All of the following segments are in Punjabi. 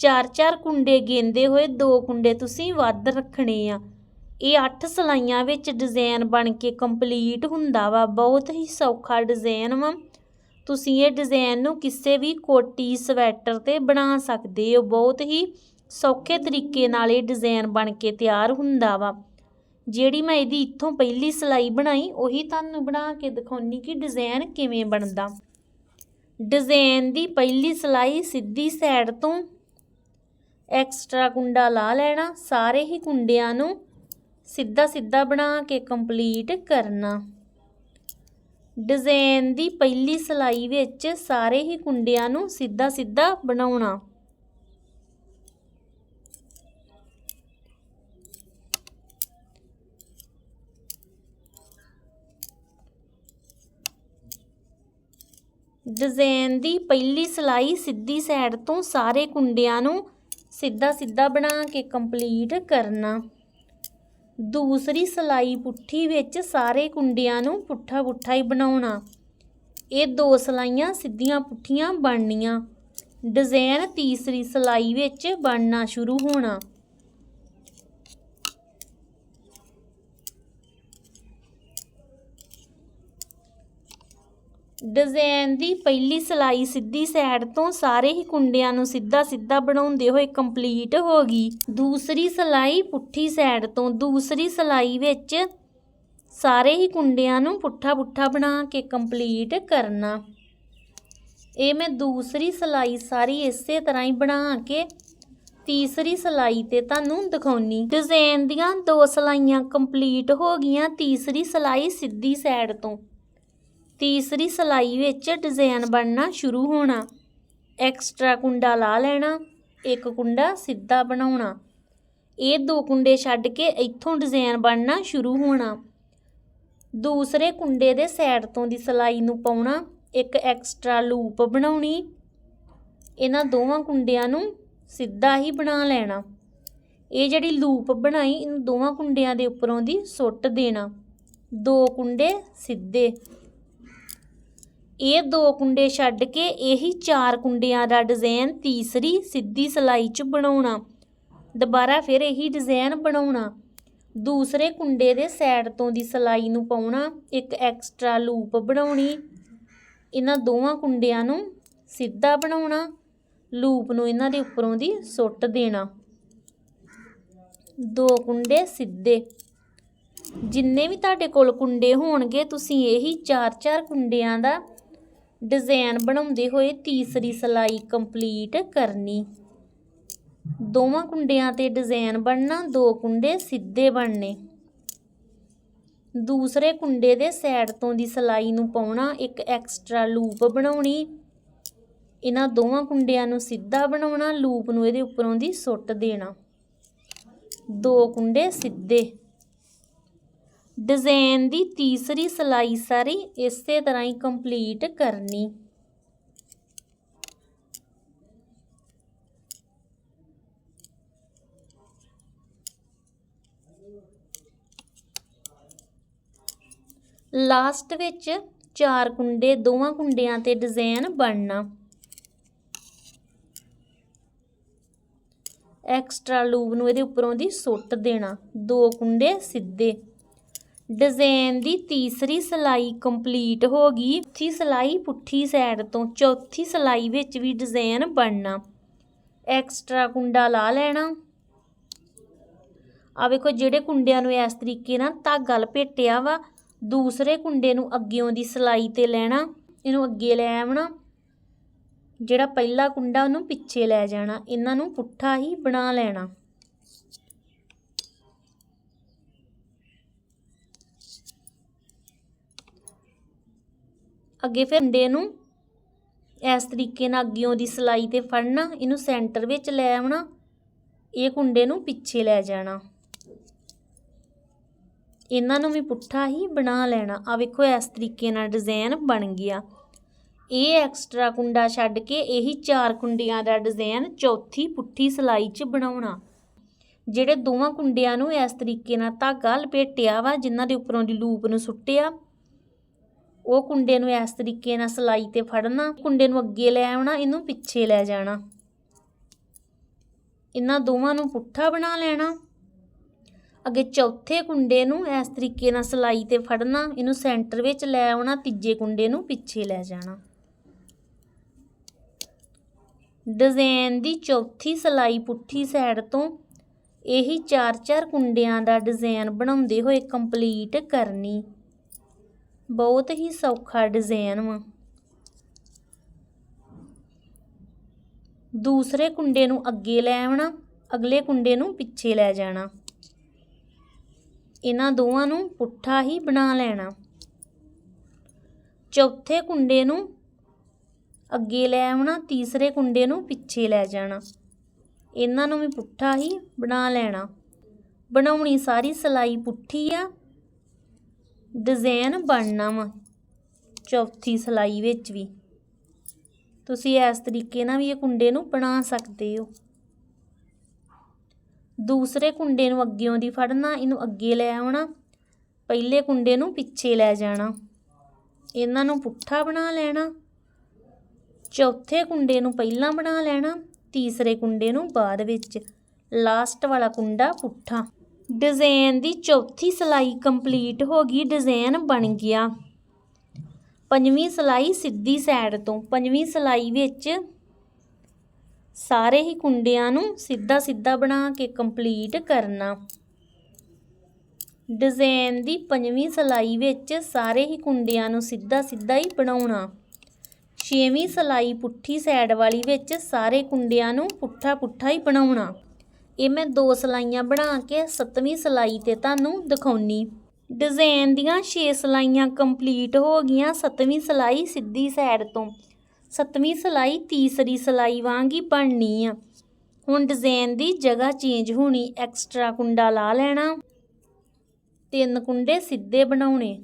ਚਾਰ ਚਾਰ ਕੁੰਡੇ ਗੇਂਦੇ ਹੋਏ, ਦੋ ਕੁੰਡੇ ਤੁਸੀਂ ਵੱਧ ਰੱਖਣੇ ਆ। ਇਹ 8 ਸਲਾਈਆਂ ਵਿੱਚ ਡਿਜ਼ਾਈਨ ਬਣ ਕੇ ਕੰਪਲੀਟ ਹੁੰਦਾ ਵਾ, ਬਹੁਤ ਹੀ ਸੌਖਾ ਡਿਜ਼ਾਈਨ ਵਾ। ਤੁਸੀਂ ਇਹ ਡਿਜ਼ਾਈਨ ਨੂੰ ਕਿਸੇ ਵੀ ਕੋਟੀ, ਸਵੈਟਰ ਤੇ ਬਣਾ ਸਕਦੇ ਹੋ। ਬਹੁਤ ਹੀ ਸੌਖੇ ਤਰੀਕੇ ਨਾਲ ਇਹ ਡਿਜ਼ਾਈਨ ਬਣ ਕੇ ਤਿਆਰ ਹੁੰਦਾ ਵਾ। ਜਿਹੜੀ ਮੈਂ ਇਹਦੀ ਇੱਥੋਂ ਪਹਿਲੀ ਸਲਾਈ ਬਣਾਈ, ਉਹੀ ਤੁਹਾਨੂੰ ਬਣਾ ਕੇ ਦਿਖਾਉਣੀ ਕਿ ਡਿਜ਼ਾਈਨ ਕਿਵੇਂ ਬਣਦਾ। ਡਿਜ਼ਾਈਨ ਦੀ ਪਹਿਲੀ ਸਲਾਈ ਸਿੱਧੀ ਸਾਈਡ ਤੋਂ ਐਕਸਟਰਾ ਕੁੰਡਾ ਲਾ ਲੈਣਾ, ਸਾਰੇ ਹੀ ਕੁੰਡਿਆਂ ਨੂੰ ਸਿੱਧਾ ਸਿੱਧਾ ਬਣਾ ਕੇ ਕੰਪਲੀਟ ਕਰਨਾ। ਡਿਜ਼ਾਈਨ ਦੀ ਪਹਿਲੀ ਸਲਾਈ ਵਿੱਚ ਸਾਰੇ ਹੀ ਕੁੰਡਿਆਂ ਨੂੰ ਸਿੱਧਾ ਸਿੱਧਾ ਬਣਾਉਣਾ। ਡਿਜ਼ਾਈਨ ਦੀ ਪਹਿਲੀ ਸਲਾਈ ਸਿੱਧੀ ਸਾਈਡ ਤੋਂ ਸਾਰੇ ਕੁੰਡਿਆਂ ਨੂੰ ਸਿੱਧਾ ਸਿੱਧਾ ਬਣਾ ਕੇ ਕੰਪਲੀਟ ਕਰਨਾ। ਦੂਸਰੀ ਸਲਾਈ ਪੁੱਠੀ ਵਿੱਚ ਸਾਰੇ ਕੁੰਡਿਆਂ ਨੂੰ ਪੁੱਠਾ ਪੁੱਠਾ ਹੀ ਬਣਾਉਣਾ। ਇਹ ਦੋ ਸਲਾਈਆਂ ਸਿੱਧੀਆਂ ਪੁੱਠੀਆਂ ਬਣਨੀਆਂ। ਡਿਜ਼ਾਈਨ ਤੀਸਰੀ ਸਲਾਈ ਵਿੱਚ ਬਣਨਾ ਸ਼ੁਰੂ ਹੋਣਾ। ਡਿਜ਼ਾਈਨ ਦੀ ਪਹਿਲੀ ਸਲਾਈ ਸਿੱਧੀ ਸਾਈਡ ਤੋਂ ਸਾਰੇ ਹੀ ਕੁੰਡਿਆਂ ਨੂੰ ਸਿੱਧਾ ਸਿੱਧਾ ਬਣਾਉਂਦੇ ਹੋਏ ਕੰਪਲੀਟ ਹੋ ਗਈ। ਦੂਸਰੀ ਸਲਾਈ ਪੁੱਠੀ ਸਾਈਡ ਤੋਂ, ਦੂਸਰੀ ਸਲਾਈ ਵਿੱਚ ਸਾਰੇ ਹੀ ਕੁੰਡਿਆਂ ਨੂੰ ਪੁੱਠਾ ਪੁੱਠਾ ਬਣਾ ਕੇ ਕੰਪਲੀਟ ਕਰਨਾ। ਇਹ ਮੈਂ ਦੂਸਰੀ ਸਲਾਈ ਸਾਰੀ ਇਸੇ ਤਰ੍ਹਾਂ ਹੀ ਬਣਾ ਕੇ ਤੀਸਰੀ ਸਲਾਈ ਤੇ ਤੁਹਾਨੂੰ ਦਿਖਾਉਣੀ। ਡਿਜ਼ਾਈਨ ਦੀਆਂ ਦੋ ਸਲਾਈਆਂ ਕੰਪਲੀਟ ਹੋ ਗਈਆਂ ਤੀਸਰੀ ਸਲਾਈ ਸਿੱਧੀ ਸਾਈਡ ਤੋਂ। ਤੀਸਰੀ ਸਲਾਈ ਵਿੱਚ ਡਿਜ਼ਾਈਨ ਬਣਨਾ ਸ਼ੁਰੂ ਹੋਣਾ। ਐਕਸਟਰਾ ਕੁੰਡਾ ਲਾ ਲੈਣਾ, ਇੱਕ ਕੁੰਡਾ ਸਿੱਧਾ ਬਣਾਉਣਾ। ਇਹ ਦੋ ਕੁੰਡੇ ਛੱਡ ਕੇ ਇੱਥੋਂ ਡਿਜ਼ਾਈਨ ਬਣਨਾ ਸ਼ੁਰੂ ਹੋਣਾ। ਦੂਸਰੇ ਕੁੰਡੇ ਦੇ ਸਾਈਡ ਤੋਂ ਦੀ ਸਲਾਈ ਨੂੰ ਪਾਉਣਾ, ਇੱਕ ਐਕਸਟਰਾ ਲੂਪ ਬਣਾਉਣੀ। ਇਹਨਾਂ ਦੋਵਾਂ ਕੁੰਡਿਆਂ ਨੂੰ ਸਿੱਧਾ ਹੀ ਬਣਾ ਲੈਣਾ। ਇਹ ਜਿਹੜੀ ਲੂਪ ਬਣਾਈ, ਇਹਨੂੰ ਦੋਵਾਂ ਕੁੰਡਿਆਂ ਦੇ ਉੱਪਰੋਂ ਦੀ ਸੁੱਟ ਦੇਣਾ। ਦੋ ਕੁੰਡੇ ਸਿੱਧੇ। ਇਹ ਦੋ ਕੁੰਡੇ ਛੱਡ ਕੇ ਇਹੀ ਚਾਰ ਕੁੰਡਿਆਂ ਦਾ ਡਿਜ਼ਾਈਨ ਤੀਸਰੀ ਸਿੱਧੀ ਸਲਾਈ 'ਚ ਬਣਾਉਣਾ। ਦੁਬਾਰਾ ਫਿਰ ਇਹੀ ਡਿਜ਼ਾਈਨ ਬਣਾਉਣਾ। ਦੂਸਰੇ ਕੁੰਡੇ ਦੇ ਸਾਈਡ ਤੋਂ ਦੀ ਸਲਾਈ ਨੂੰ ਪਾਉਣਾ, ਇੱਕ ਐਕਸਟਰਾ ਲੂਪ ਬਣਾਉਣੀ। ਇਹਨਾਂ ਦੋਵਾਂ ਕੁੰਡਿਆਂ ਨੂੰ ਸਿੱਧਾ ਬਣਾਉਣਾ ਲੂਪ ਨੂੰ ਇਹਨਾਂ ਦੇ ਉੱਪਰੋਂ ਦੀ ਸੁੱਟ ਦੇਣਾ। ਦੋ ਕੁੰਡੇ ਸਿੱਧੇ। ਜਿੰਨੇ ਵੀ ਤੁਹਾਡੇ ਕੋਲ ਕੁੰਡੇ ਹੋਣਗੇ, ਤੁਸੀਂ ਇਹੀ ਚਾਰ ਚਾਰ ਕੁੰਡਿਆਂ ਦਾ ਡਿਜ਼ਾਈਨ ਬਣਾਉਂਦੇ ਹੋਏ ਤੀਸਰੀ ਸਲਾਈ ਕੰਪਲੀਟ ਕਰਨੀ। ਦੋਵਾਂ ਕੁੰਡਿਆਂ ਤੇ ਡਿਜ਼ਾਈਨ ਬਣਨਾ, ਦੋ ਕੁੰਡੇ ਸਿੱਧੇ ਬਣਨੇ। ਦੂਸਰੇ ਕੁੰਡੇ ਦੇ ਸਾਈਡ ਤੋਂ ਦੀ ਸਲਾਈ ਨੂੰ ਪਾਉਣਾ, ਇੱਕ ਐਕਸਟਰਾ ਲੂਪ ਬਣਾਉਣੀ। ਇਹਨਾਂ ਦੋਵਾਂ ਕੁੰਡਿਆਂ ਨੂੰ ਸਿੱਧਾ ਬਣਾਉਣਾ ਲੂਪ ਨੂੰ ਇਹਦੇ ਉੱਪਰੋਂ ਦੀ ਸੁੱਟ ਦੇਣਾ। ਦੋ ਕੁੰਡੇ ਸਿੱਧੇ। ਡਿਜ਼ਾਈਨ ਦੀ ਤੀਸਰੀ ਸਲਾਈ ਸਾਰੀ ਇਸੇ ਤਰ੍ਹਾਂ ਹੀ ਕੰਪਲੀਟ ਕਰਨੀ। ਲਾਸਟ ਵਿੱਚ ਚਾਰ ਕੁੰਡੇ, ਦੋਵਾਂ ਕੁੰਡਿਆਂ ਤੇ ਡਿਜ਼ਾਈਨ ਬਣਨਾ। ਐਕਸਟਰਾ ਲੂਪ ਨੂੰ ਇਹਦੇ ਉੱਪਰੋਂ ਦੀ ਸੁੱਟ ਦੇਣਾ। ਦੋ ਕੁੰਡੇ ਸਿੱਧੇ। ਡਿਜ਼ਾਈਨ ਦੀ ਤੀਸਰੀ ਸਲਾਈ ਕੰਪਲੀਟ ਹੋ ਗਈ। ਚੌਥੀ ਸਲਾਈ ਪੁੱਠੀ ਸਾਈਡ ਤੋਂ ਚੌਥੀ ਸਲਾਈ ਵਿੱਚ ਵੀ ਡਿਜ਼ਾਈਨ ਬਣਨਾ। ਐਕਸਟਰਾ ਕੁੰਡਾ ਲਾ ਲੈਣਾ। ਆ ਵੇਖੋ ਜਿਹੜੇ ਕੁੰਡਿਆਂ ਨੂੰ ਇਸ ਤਰੀਕੇ ਨਾਲ ਧਾਗਾ ਲਪੇਟਿਆ ਵਾ, ਦੂਸਰੇ ਕੁੰਡੇ ਨੂੰ ਅੱਗਿਓਂ ਦੀ ਸਲਾਈ ਤੇ ਲੈਣਾ, ਇਹਨੂੰ ਅੱਗੇ ਲੈ ਆਵਣਾ। ਜਿਹੜਾ ਪਹਿਲਾ ਕੁੰਡਾ ਉਹਨੂੰ ਪਿੱਛੇ ਲੈ ਜਾਣਾ, ਇਹਨਾਂ ਨੂੰ ਪੁੱਠਾ ਹੀ ਬਣਾ ਲੈਣਾ। ਅੱਗੇ ਫਿਰ ਕੁੰਡੇ ਨੂੰ ਇਸ ਤਰੀਕੇ ਨਾਲ ਅੱਗਿਓਂ ਦੀ ਸਲਾਈ ਤੇ ਫੜਨਾ, ਇਹਨੂੰ ਸੈਂਟਰ ਵਿੱਚ ਲੈ ਆਉਣਾ, ਇਹ ਕੁੰਡੇ ਨੂੰ ਪਿੱਛੇ ਲੈ ਜਾਣਾ। ਇਹਨਾਂ ਨੂੰ ਵੀ ਪੁੱਠਾ ਹੀ ਬਣਾ ਲੈਣਾ। ਆ ਵੇਖੋ ਇਸ ਤਰੀਕੇ ਨਾਲ ਡਿਜ਼ਾਈਨ ਬਣ ਗਿਆ। ਇਹ ਐਕਸਟਰਾ ਕੁੰਡਾ ਛੱਡ ਕੇ ਇਹੀ ਚਾਰ ਕੁੰਡੀਆਂ ਦਾ ਡਿਜ਼ਾਈਨ ਚੌਥੀ ਪੁੱਠੀ ਸਲਾਈ 'ਚ ਬਣਾਉਣਾ। ਜਿਹੜੇ ਦੋਵਾਂ ਕੁੰਡਿਆਂ ਨੂੰ ਇਸ ਤਰੀਕੇ ਨਾਲ ਧਾਗਾ ਲਪੇਟਿਆ ਵਾ, ਜਿਨ੍ਹਾਂ ਦੇ ਉੱਪਰੋਂ ਦੀ ਲੂਪ ਨੂੰ ਸੁੱਟਿਆ ਉਹ ਕੁੰਡੇ ਨੂੰ ਇਸ ਤਰੀਕੇ ਨਾਲ ਸਲਾਈ ਤੇ ਫੜਨਾ, ਕੁੰਡੇ ਨੂੰ ਅੱਗੇ ਲੈ ਆਉਣਾ, ਇਹਨੂੰ ਪਿੱਛੇ ਲੈ ਜਾਣਾ। ਇਹਨਾਂ ਦੋਵਾਂ ਨੂੰ ਪੁੱਠਾ ਬਣਾ ਲੈਣਾ। ਅੱਗੇ ਚੌਥੇ ਕੁੰਡੇ ਨੂੰ ਇਸ ਤਰੀਕੇ ਨਾਲ ਸਲਾਈ ਤੇ ਫੜਨਾ, ਇਹਨੂੰ ਸੈਂਟਰ ਵਿੱਚ ਲੈ ਆਉਣਾ, ਤੀਜੇ ਕੁੰਡੇ ਨੂੰ ਪਿੱਛੇ ਲੈ ਜਾਣਾ। ਡਿਜ਼ਾਈਨ ਦੀ ਚੌਥੀ ਸਲਾਈ ਪੁੱਠੀ ਸਾਈਡ ਤੋਂ ਇਹੀ ਚਾਰ ਚਾਰ ਕੁੰਡਿਆਂ ਦਾ ਡਿਜ਼ਾਈਨ ਬਣਾਉਂਦੇ ਹੋਏ ਕੰਪਲੀਟ ਕਰਨੀ। ਬਹੁਤ ਹੀ ਸੌਖਾ ਡਿਜ਼ਾਈਨ ਵਾ। ਦੂਸਰੇ ਕੁੰਡੇ ਨੂੰ ਅੱਗੇ ਲੈ ਆਉਣਾ, ਅਗਲੇ ਕੁੰਡੇ ਨੂੰ ਪਿੱਛੇ ਲੈ ਜਾਣਾ। ਇਹਨਾਂ ਦੋਵਾਂ ਨੂੰ ਪੁੱਠਾ ਹੀ ਬਣਾ ਲੈਣਾ। ਚੌਥੇ ਕੁੰਡੇ ਨੂੰ ਅੱਗੇ ਲੈ ਆਉਣਾ, ਤੀਸਰੇ ਕੁੰਡੇ ਨੂੰ ਪਿੱਛੇ ਲੈ ਜਾਣਾ। ਇਹਨਾਂ ਨੂੰ ਵੀ ਪੁੱਠਾ ਹੀ ਬਣਾ ਲੈਣਾ। ਬਣਾਉਣੀ ਸਾਰੀ ਸਲਾਈ ਪੁੱਠੀ ਆ। ਡਿਜ਼ਾਈਨ ਬਣਨਾ ਵਾ, ਚੌਥੀ ਸਲਾਈ ਵਿੱਚ ਵੀ। ਤੁਸੀਂ ਇਸ ਤਰੀਕੇ ਨਾਲ ਵੀ ਇਹ ਕੁੰਡੇ ਨੂੰ ਬਣਾ ਸਕਦੇ ਹੋ। ਦੂਸਰੇ ਕੁੰਡੇ ਨੂੰ ਅੱਗਿਓਂ ਦੀ ਫੜਨਾ, ਇਹਨੂੰ ਅੱਗੇ ਲੈ ਆਉਣਾ, ਪਹਿਲੇ ਕੁੰਡੇ ਨੂੰ ਪਿੱਛੇ ਲੈ ਜਾਣਾ। ਇਹਨਾਂ ਨੂੰ ਪੁੱਠਾ ਬਣਾ ਲੈਣਾ, ਚੌਥੇ ਕੁੰਡੇ ਨੂੰ ਪਹਿਲਾਂ ਬਣਾ ਲੈਣਾ, ਤੀਸਰੇ ਕੁੰਡੇ ਨੂੰ ਬਾਅਦ ਵਿੱਚ, ਲਾਸਟ ਵਾਲਾ ਕੁੰਡਾ ਪੁੱਠਾ। ਡਿਜ਼ਾਈਨ ਦੀ ਚੌਥੀ ਸਲਾਈ ਕੰਪਲੀਟ ਹੋ ਗਈ, ਡਿਜ਼ਾਈਨ ਬਣ ਗਿਆ। ਪੰਜਵੀਂ ਸਲਾਈ ਸਿੱਧੀ ਸਾਈਡ ਤੋਂ, ਪੰਜਵੀਂ ਸਲਾਈ ਵਿੱਚ ਸਾਰੇ ਹੀ ਕੁੰਡਿਆਂ ਨੂੰ ਸਿੱਧਾ ਸਿੱਧਾ ਬਣਾ ਕੇ ਕੰਪਲੀਟ ਕਰਨਾ। ਡਿਜ਼ਾਈਨ ਦੀ ਪੰਜਵੀਂ ਸਲਾਈ ਵਿੱਚ ਸਾਰੇ ਹੀ ਕੁੰਡਿਆਂ ਨੂੰ ਸਿੱਧਾ ਸਿੱਧਾ ਹੀ ਬਣਾਉਣਾ। ਛੇਵੀਂ ਸਲਾਈ ਪੁੱਠੀ ਸਾਈਡ ਵਾਲੀ ਵਿੱਚ ਸਾਰੇ ਕੁੰਡਿਆਂ ਨੂੰ ਪੁੱਠਾ ਪੁੱਠਾ ਹੀ ਬਣਾਉਣਾ। ਇਹ ਮੈਂ ਦੋ ਸਲਾਈਆਂ ਬਣਾ ਕੇ ਸੱਤਵੀਂ ਸਲਾਈ ਤੇ ਤੁਹਾਨੂੰ ਦਿਖਾਉਣੀ। ਡਿਜ਼ਾਈਨ ਦੀਆਂ 6 ਸਲਾਈਆਂ ਕੰਪਲੀਟ ਹੋ ਗਈਆਂ ਸੱਤਵੀਂ ਸਲਾਈ ਸਿੱਧੀ ਸਾਈਡ ਤੋਂ। ਸੱਤਵੀਂ ਸਲਾਈ ਤੀਸਰੀ ਸਲਾਈ ਵਾਂਗ ਹੀ ਬਣਨੀ ਆ। ਹੁਣ ਡਿਜ਼ਾਈਨ ਦੀ ਜਗ੍ਹਾ ਚੇਂਜ ਹੋਣੀ ਐਕਸਟਰਾ ਕੁੰਡਾ ਲਾ ਲੈਣਾ। ਤਿੰਨ ਕੁੰਡੇ ਸਿੱਧੇ ਬਣਾਉਣੇ।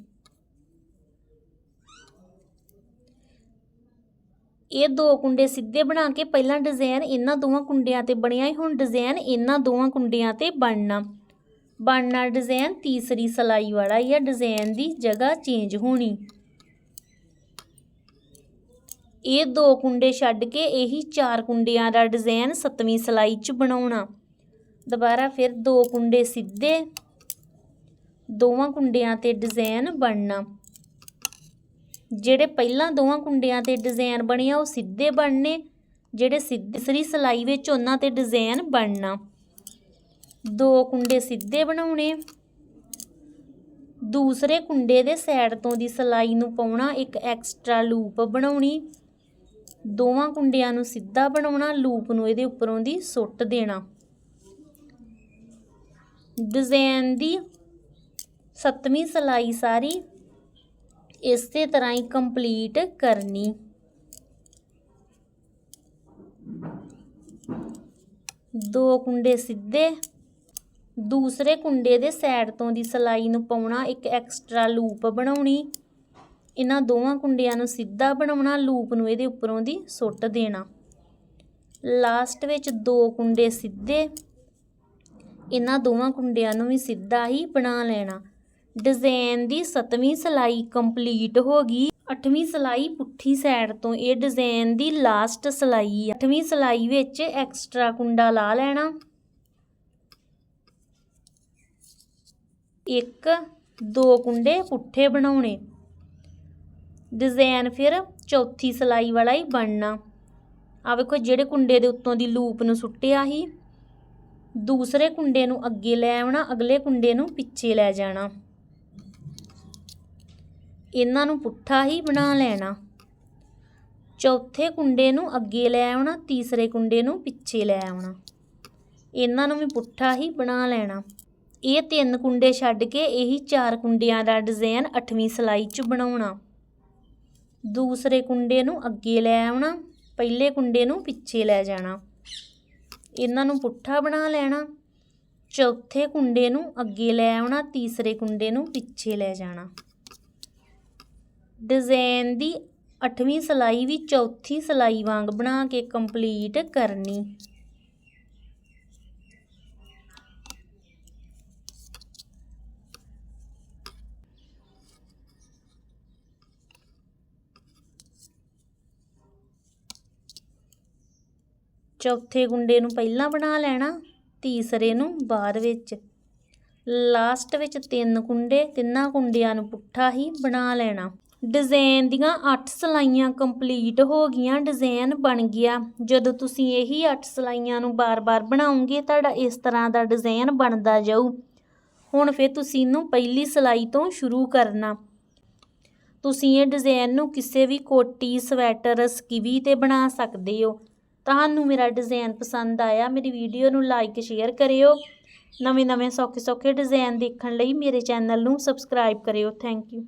ਇਹ ਦੋ ਕੁੰਡੇ ਸਿੱਧੇ ਬਣਾ ਕੇ ਪਹਿਲਾਂ ਡਿਜ਼ਾਈਨ ਇਹਨਾਂ ਦੋਵਾਂ ਕੁੰਡਿਆਂ ਤੇ ਬਣਿਆ ਸੀ ਹੁਣ ਡਿਜ਼ਾਈਨ ਇਹਨਾਂ ਦੋਵਾਂ ਕੁੰਡਿਆਂ ਤੇ ਬਣਨਾ। ਬਣਨਾ ਡਿਜ਼ਾਈਨ ਤੀਸਰੀ ਸਲਾਈ ਵਾਲਾ ਹੀ ਆ ਡਿਜ਼ਾਈਨ ਦੀ ਜਗ੍ਹਾ ਚੇਂਜ ਹੋਣੀ। ਇਹ ਦੋ ਕੁੰਡੇ ਛੱਡ ਕੇ ਇਹੀ ਚਾਰ ਕੁੰਡਿਆਂ ਦਾ ਡਿਜ਼ਾਈਨ ਸੱਤਵੀਂ ਸਲਾਈ 'ਚ ਬਣਾਉਣਾ। ਦੁਬਾਰਾ ਫਿਰ ਦੋ ਕੁੰਡੇ ਸਿੱਧੇ, ਦੋਵਾਂ ਕੁੰਡਿਆਂ ਤੇ ਡਿਜ਼ਾਈਨ ਬਣਨਾ। ਜਿਹੜੇ ਪਹਿਲਾਂ ਦੋਵਾਂ ਕੁੰਡਿਆਂ ਤੇ ਡਿਜ਼ਾਈਨ ਬਣਿਆ ਉਹ ਸਿੱਧੇ ਬਣਨੇ, ਜਿਹੜੇ ਸਰੀ ਸਲਾਈ ਵਿੱਚ ਉਹਨਾਂ ਤੇ ਡਿਜ਼ਾਈਨ ਬਣਨਾ। ਦੋ ਕੁੰਡੇ ਸਿੱਧੇ ਬਣਾਉਣੇ। ਦੂਸਰੇ ਕੁੰਡੇ ਦੇ ਸਾਈਡ ਤੋਂ ਦੀ ਸਲਾਈ ਨੂੰ ਪਾਉਣਾ, ਇੱਕ ਐਕਸਟਰਾ ਲੂਪ ਬਣਾਉਣੀ। ਦੋਵਾਂ ਕੁੰਡਿਆਂ ਨੂੰ ਸਿੱਧਾ ਬਣਾਉਣਾ ਲੂਪ ਨੂੰ ਇਹਦੇ ਉੱਪਰੋਂ ਦੀ ਸੁੱਟ ਦੇਣਾ। ਡਿਜ਼ਾਈਨ ਦੀ ਸੱਤਵੀਂ ਸਲਾਈ ਸਾਰੀ ਇਸੇ ਤਰ੍ਹਾਂ ਹੀ ਕੰਪਲੀਟ ਕਰਨੀ। ਦੋ ਕੁੰਡੇ ਸਿੱਧੇ। ਦੂਸਰੇ ਕੁੰਡੇ ਦੇ ਸਾਈਡ ਤੋਂ ਦੀ ਸਲਾਈ ਨੂੰ ਪਾਉਣਾ, ਇੱਕ ਐਕਸਟਰਾ ਲੂਪ ਬਣਾਉਣੀ। ਇਹਨਾਂ ਦੋਵਾਂ ਕੁੰਡਿਆਂ ਨੂੰ ਸਿੱਧਾ ਬਣਾਉਣਾ ਲੂਪ ਨੂੰ ਇਹਦੇ ਉੱਪਰੋਂ ਦੀ ਸੁੱਟ ਦੇਣਾ। ਲਾਸਟ ਵਿੱਚ ਦੋ ਕੁੰਡੇ ਸਿੱਧੇ। ਇਹਨਾਂ ਦੋਵਾਂ ਕੁੰਡਿਆਂ ਨੂੰ ਵੀ ਸਿੱਧਾ ਹੀ ਬਣਾ ਲੈਣਾ। ਡਿਜ਼ਾਈਨ ਦੀ 7ਵੀਂ ਸਲਾਈ ਕੰਪਲੀਟ ਹੋ ਗਈ। 8ਵੀਂ ਸਲਾਈ ਪੁੱਠੀ ਸਾਈਡ ਤੋਂ, ਇਹ ਡਿਜ਼ਾਈਨ ਦੀ ਲਾਸਟ ਸਲਾਈ ਆ। 8ਵੀਂ ਸਲਾਈ ਵਿੱਚ ਐਕਸਟਰਾ ਕੁੰਡਾ ਲਾ ਲੈਣਾ। ਇੱਕ, ਦੋ ਕੁੰਡੇ ਪੁੱਠੇ ਬਣਾਉਣੇ। ਡਿਜ਼ਾਈਨ ਫਿਰ ਚੌਥੀ ਸਲਾਈ ਵਾਲਾ ਹੀ ਬਣਨਾ। ਆ ਵੇਖੋ ਜਿਹੜੇ ਕੁੰਡੇ ਦੇ ਉੱਤੋਂ ਦੀ ਲੂਪ ਨੂੰ ਸੁੱਟਿਆ ਸੀ। ਦੂਸਰੇ ਕੁੰਡੇ ਨੂੰ ਅੱਗੇ ਲੈ ਆਉਣਾ, ਅਗਲੇ ਕੁੰਡੇ ਨੂੰ ਪਿੱਛੇ ਲੈ ਜਾਣਾ। ਇਹਨਾਂ ਨੂੰ ਪੁੱਠਾ ਹੀ ਬਣਾ ਲੈਣਾ। ਚੌਥੇ ਕੁੰਡੇ ਨੂੰ ਅੱਗੇ ਲੈ ਆਉਣਾ, ਤੀਸਰੇ ਕੁੰਡੇ ਨੂੰ ਪਿੱਛੇ ਲੈ ਆਉਣਾ। ਇਹਨਾਂ ਨੂੰ ਵੀ ਪੁੱਠਾ ਹੀ ਬਣਾ ਲੈਣਾ। ਇਹ ਤਿੰਨ ਕੁੰਡੇ ਛੱਡ ਕੇ ਇਹੀ ਚਾਰ ਕੁੰਡਿਆਂ ਦਾ ਡਿਜ਼ਾਈਨ 8ਵੀਂ ਸਲਾਈ 'ਚ ਬਣਾਉਣਾ। ਦੂਸਰੇ ਕੁੰਡੇ ਨੂੰ ਅੱਗੇ ਲੈ ਆਉਣਾ, ਪਹਿਲੇ ਕੁੰਡੇ ਨੂੰ ਪਿੱਛੇ ਲੈ ਜਾਣਾ। ਇਹਨਾਂ ਨੂੰ ਪੁੱਠਾ ਬਣਾ ਲੈਣਾ। ਚੌਥੇ ਕੁੰਡੇ ਨੂੰ ਅੱਗੇ ਲੈ ਆਉਣਾ, ਤੀਸਰੇ ਕੁੰਡੇ ਨੂੰ ਪਿੱਛੇ ਲੈ ਜਾਣਾ। ਡਿਜ਼ਾਈਨ ਦੀ 8ਵੀਂ ਸਲਾਈ ਵੀ ਚੌਥੀ ਸਲਾਈ ਵਾਂਗ ਬਣਾ ਕੇ ਕੰਪਲੀਟ ਕਰਨੀ। ਚੌਥੇ ਕੁੰਡੇ ਨੂੰ ਪਹਿਲਾਂ ਬਣਾ ਲੈਣਾ, ਤੀਸਰੇ ਨੂੰ ਬਾਅਦ ਵਿੱਚ। ਲਾਸਟ ਵਿੱਚ ਤਿੰਨ ਕੁੰਡੇ ਤਿੰਨਾਂ ਕੁੰਡਿਆਂ ਨੂੰ ਪੁੱਠਾ ਹੀ ਬਣਾ ਲੈਣਾ। ਡਿਜ਼ਾਈਨ ਦੀਆਂ 8 ਸਲਾਈਆਂ ਕੰਪਲੀਟ ਹੋ ਗਈਆਂ ਡਿਜ਼ਾਈਨ ਬਣ ਗਿਆ। ਜਦੋਂ ਤੁਸੀਂ ਇਹੀ 8 ਸਲਾਈਆਂ ਨੂੰ ਬਾਰ-ਬਾਰ ਬਣਾਉਂਗੇ ਤੁਹਾਡਾ ਇਸ ਤਰ੍ਹਾਂ ਦਾ ਡਿਜ਼ਾਈਨ ਬਣਦਾ ਜਾਊ। ਹੁਣ ਫਿਰ ਤੁਸੀਂ ਇਹਨੂੰ ਪਹਿਲੀ ਸਲਾਈ ਤੋਂ ਸ਼ੁਰੂ ਕਰਨਾ। ਤੁਸੀਂ ਇਹ ਡਿਜ਼ਾਈਨ ਨੂੰ ਕਿਸੇ ਵੀ ਕੋਟੀ, ਸਵੈਟਰ, ਸਕਿਵੀ ਤੇ ਬਣਾ ਸਕਦੇ ਹੋ। ਤੁਹਾਨੂੰ ਮੇਰਾ ਡਿਜ਼ਾਈਨ ਪਸੰਦ ਆਇਆ, ਮੇਰੀ ਵੀਡੀਓ ਨੂੰ ਲਾਈਕ ਸ਼ੇਅਰ ਕਰਿਓ। ਨਵੇਂ ਨਵੇਂ ਸੌਖੇ ਸੌਖੇ ਡਿਜ਼ਾਈਨ ਦੇਖਣ ਲਈ ਮੇਰੇ ਚੈਨਲ ਨੂੰ ਸਬਸਕ੍ਰਾਈਬ ਕਰਿਓ। Thank you